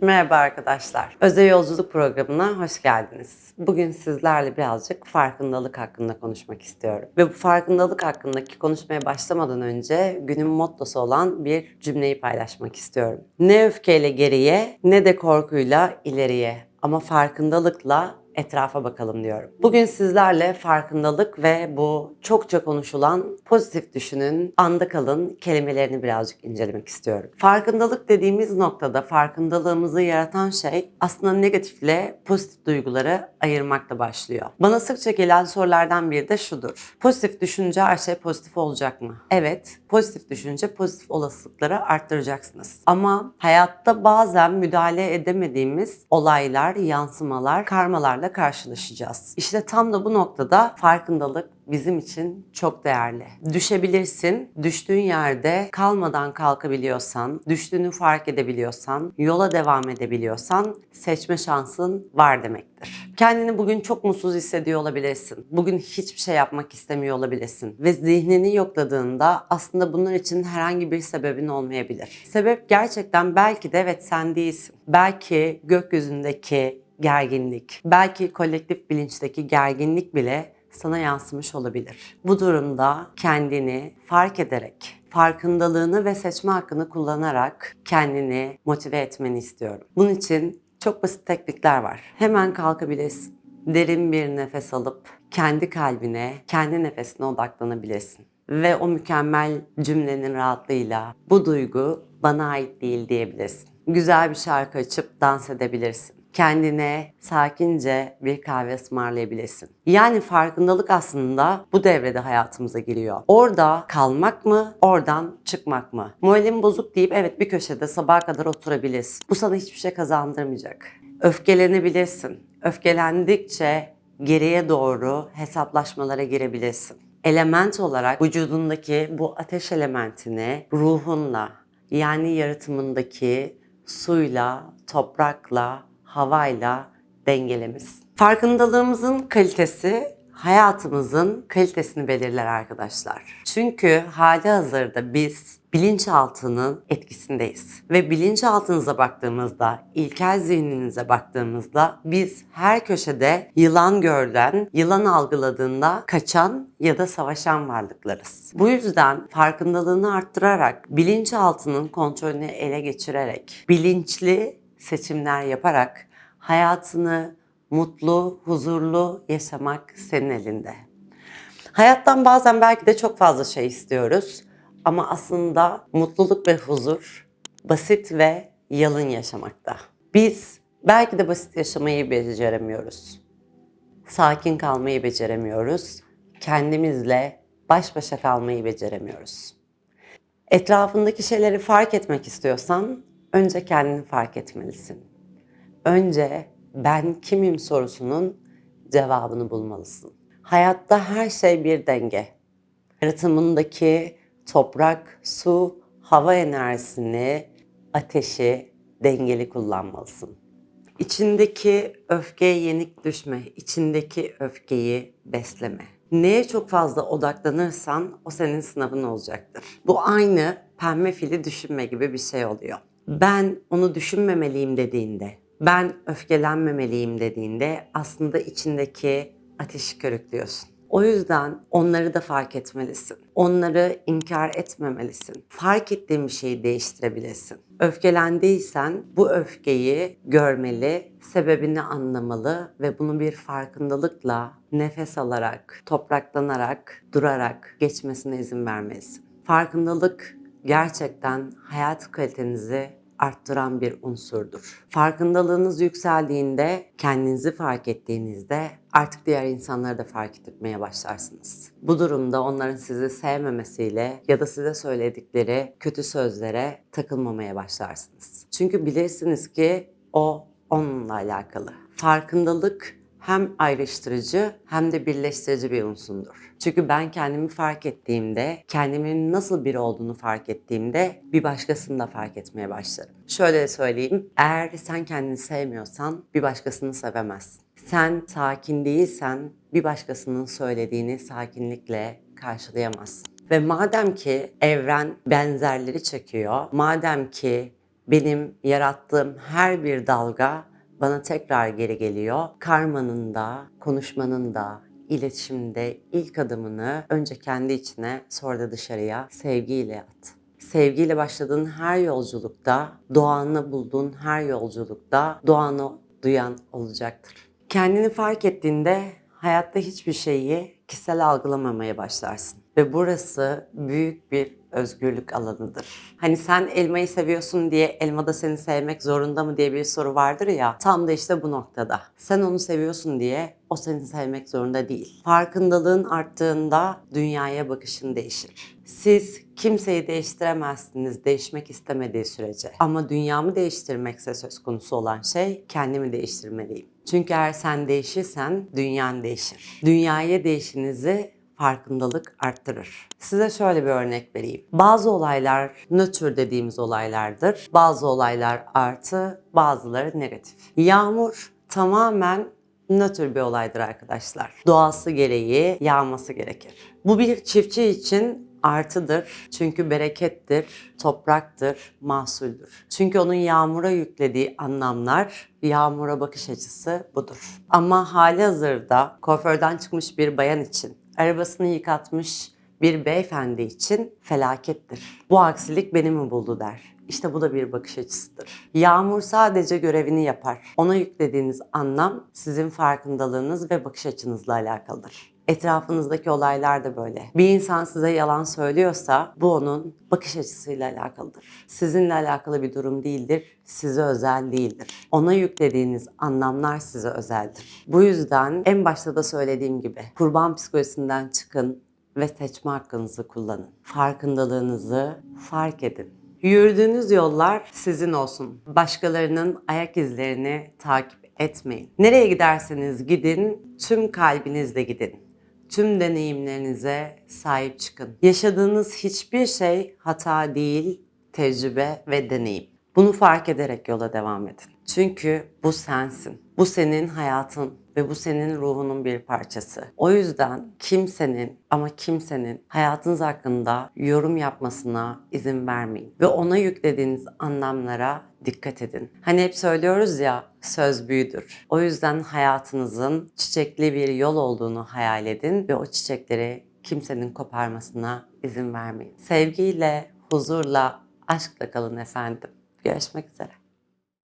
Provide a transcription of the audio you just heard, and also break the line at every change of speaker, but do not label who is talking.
Merhaba arkadaşlar. Özel Yolculuk programına hoş geldiniz. Bugün sizlerle birazcık farkındalık hakkında konuşmak istiyorum. Ve bu farkındalık hakkındaki konuşmaya başlamadan önce günün mottosu olan bir cümleyi paylaşmak istiyorum. Ne öfkeyle geriye ne de korkuyla ileriye ama farkındalıkla etrafa bakalım diyorum. Bugün sizlerle farkındalık ve bu çokça konuşulan pozitif düşünün, anda kalın kelimelerini birazcık incelemek istiyorum. Farkındalık dediğimiz noktada farkındalığımızı yaratan şey aslında negatifle pozitif duyguları ayırmakla başlıyor. Bana sıkça gelen sorulardan biri de şudur. Pozitif düşünce her şey pozitif olacak mı? Evet, pozitif düşünce pozitif olasılıkları arttıracaksınız. Ama hayatta bazen müdahale edemediğimiz olaylar, yansımalar, karmalarla karşılaşacağız. İşte tam da bu noktada farkındalık bizim için çok değerli. Düşebilirsin. Düştüğün yerde kalmadan kalkabiliyorsan, düştüğünü fark edebiliyorsan, yola devam edebiliyorsan seçme şansın var demektir. Kendini bugün çok mutsuz hissediyor olabilirsin. Bugün hiçbir şey yapmak istemiyor olabilirsin. Ve zihnini yokladığında aslında bunlar için herhangi bir sebebin olmayabilir. Sebep gerçekten belki de evet sen değilsin. Belki gökyüzündeki gerginlik, belki kolektif bilinçteki gerginlik bile sana yansımış olabilir. Bu durumda kendini fark ederek, farkındalığını ve seçme hakkını kullanarak kendini motive etmeni istiyorum. Bunun için çok basit teknikler var. Hemen kalkabilirsin. Derin bir nefes alıp kendi kalbine, kendi nefesine odaklanabilirsin. Ve o mükemmel cümlenin rahatlığıyla bu duygu bana ait değil diyebilirsin. Güzel bir şarkı açıp dans edebilirsin kendine sakince bir kahve ısmarlayabilirsin. Yani farkındalık aslında bu devrede hayatımıza giriyor. Orada kalmak mı, oradan çıkmak mı? Moralim bozuk deyip evet bir köşede sabaha kadar oturabilirsin. Bu sana hiçbir şey kazandırmayacak. Öfkelenebilirsin. Öfkelendikçe geriye doğru hesaplaşmalara girebilirsin. Element olarak vücudundaki bu ateş elementini ruhunla yani yaratımındaki suyla, toprakla, havayla dengelemiz. Farkındalığımızın kalitesi hayatımızın kalitesini belirler arkadaşlar. Çünkü hali hazırda biz bilinçaltının etkisindeyiz. Ve bilinçaltınıza baktığımızda, ilkel zihninize baktığımızda biz her köşede yılan görden, yılan algıladığında kaçan ya da savaşan varlıklarız. Bu yüzden farkındalığını arttırarak, bilinçaltının kontrolünü ele geçirerek, bilinçli seçimler yaparak hayatını mutlu, huzurlu yaşamak senin elinde. Hayattan bazen belki de çok fazla şey istiyoruz ama aslında mutluluk ve huzur basit ve yalın yaşamakta. Biz belki de basit yaşamayı beceremiyoruz. Sakin kalmayı beceremiyoruz. Kendimizle baş başa kalmayı beceremiyoruz. Etrafındaki şeyleri fark etmek istiyorsan önce kendini fark etmelisin. Önce ben kimim sorusunun cevabını bulmalısın. Hayatta her şey bir denge. Yaratımındaki toprak, su, hava enerjisini, ateşi dengeli kullanmalısın. İçindeki öfkeye yenik düşme, içindeki öfkeyi besleme. Neye çok fazla odaklanırsan o senin sınavın olacaktır. Bu aynı pembe fili düşünme gibi bir şey oluyor. Ben onu düşünmemeliyim dediğinde, ben öfkelenmemeliyim dediğinde aslında içindeki ateşi körüklüyorsun. O yüzden onları da fark etmelisin. Onları inkar etmemelisin. Fark ettiğin bir şeyi değiştirebilirsin. Öfkelendiysen bu öfkeyi görmeli, sebebini anlamalı ve bunu bir farkındalıkla nefes alarak, topraklanarak, durarak geçmesine izin vermelisin. Farkındalık gerçekten hayat kalitenizi arttıran bir unsurdur. Farkındalığınız yükseldiğinde, kendinizi fark ettiğinizde artık diğer insanları da fark etmeye başlarsınız. Bu durumda onların sizi sevmemesiyle ya da size söyledikleri kötü sözlere takılmamaya başlarsınız. Çünkü bilirsiniz ki o onunla alakalı. Farkındalık hem ayrıştırıcı hem de birleştirici bir unsurdur. Çünkü ben kendimi fark ettiğimde, kendimin nasıl biri olduğunu fark ettiğimde bir başkasını da fark etmeye başlarım. Şöyle söyleyeyim, eğer sen kendini sevmiyorsan bir başkasını sevemezsin. Sen sakin değilsen bir başkasının söylediğini sakinlikle karşılayamazsın. Ve madem ki evren benzerleri çekiyor, madem ki benim yarattığım her bir dalga bana tekrar geri geliyor. Karmanın da, konuşmanın da, iletişimde ilk adımını önce kendi içine sonra da dışarıya sevgiyle at. Sevgiyle başladığın her yolculukta, doğanı bulduğun her yolculukta doğanı duyan olacaktır. Kendini fark ettiğinde hayatta hiçbir şeyi kişisel algılamamaya başlarsın. Ve burası büyük bir özgürlük alanıdır. Hani sen elmayı seviyorsun diye elma da seni sevmek zorunda mı diye bir soru vardır ya. Tam da işte bu noktada. Sen onu seviyorsun diye o seni sevmek zorunda değil. Farkındalığın arttığında dünyaya bakışın değişir. Siz kimseyi değiştiremezsiniz değişmek istemediği sürece. Ama dünyamı değiştirmekse söz konusu olan şey kendimi değiştirmeliyim. Çünkü eğer sen değişirsen dünyan değişir. Dünyaya değişinizi farkındalık arttırır. Size şöyle bir örnek vereyim. Bazı olaylar nötr dediğimiz olaylardır. Bazı olaylar artı, bazıları negatif. Yağmur tamamen nötr bir olaydır arkadaşlar. Doğası gereği yağması gerekir. Bu bir çiftçi için artıdır. Çünkü berekettir, topraktır, mahsuldür. Çünkü onun yağmura yüklediği anlamlar, yağmura bakış açısı budur. Ama hali hazırda kuaförden çıkmış bir bayan için, arabasını yıkatmış bir beyefendi için felakettir. Bu aksilik beni mi buldu der. İşte bu da bir bakış açısıdır. Yağmur sadece görevini yapar. Ona yüklediğiniz anlam sizin farkındalığınız ve bakış açınızla alakalıdır. Etrafınızdaki olaylar da böyle. Bir insan size yalan söylüyorsa bu onun bakış açısıyla alakalıdır. Sizinle alakalı bir durum değildir, size özel değildir. Ona yüklediğiniz anlamlar size özeldir. Bu yüzden en başta da söylediğim gibi kurban psikolojisinden çıkın ve seçme hakkınızı kullanın. Farkındalığınızı fark edin. Yürüdüğünüz yollar sizin olsun. Başkalarının ayak izlerini takip etmeyin. Nereye giderseniz gidin, tüm kalbinizle gidin. Tüm deneyimlerinize sahip çıkın. Yaşadığınız hiçbir şey hata değil, tecrübe ve deneyim. Bunu fark ederek yola devam edin. Çünkü bu sensin. Bu senin hayatın ve bu senin ruhunun bir parçası. O yüzden kimsenin ama kimsenin hayatınız hakkında yorum yapmasına izin vermeyin. Ve ona yüklediğiniz anlamlara dikkat edin. Hani hep söylüyoruz ya söz büyüdür. O yüzden hayatınızın çiçekli bir yol olduğunu hayal edin ve o çiçekleri kimsenin koparmasına izin vermeyin. Sevgiyle, huzurla, aşkla kalın efendim. Görüşmek üzere.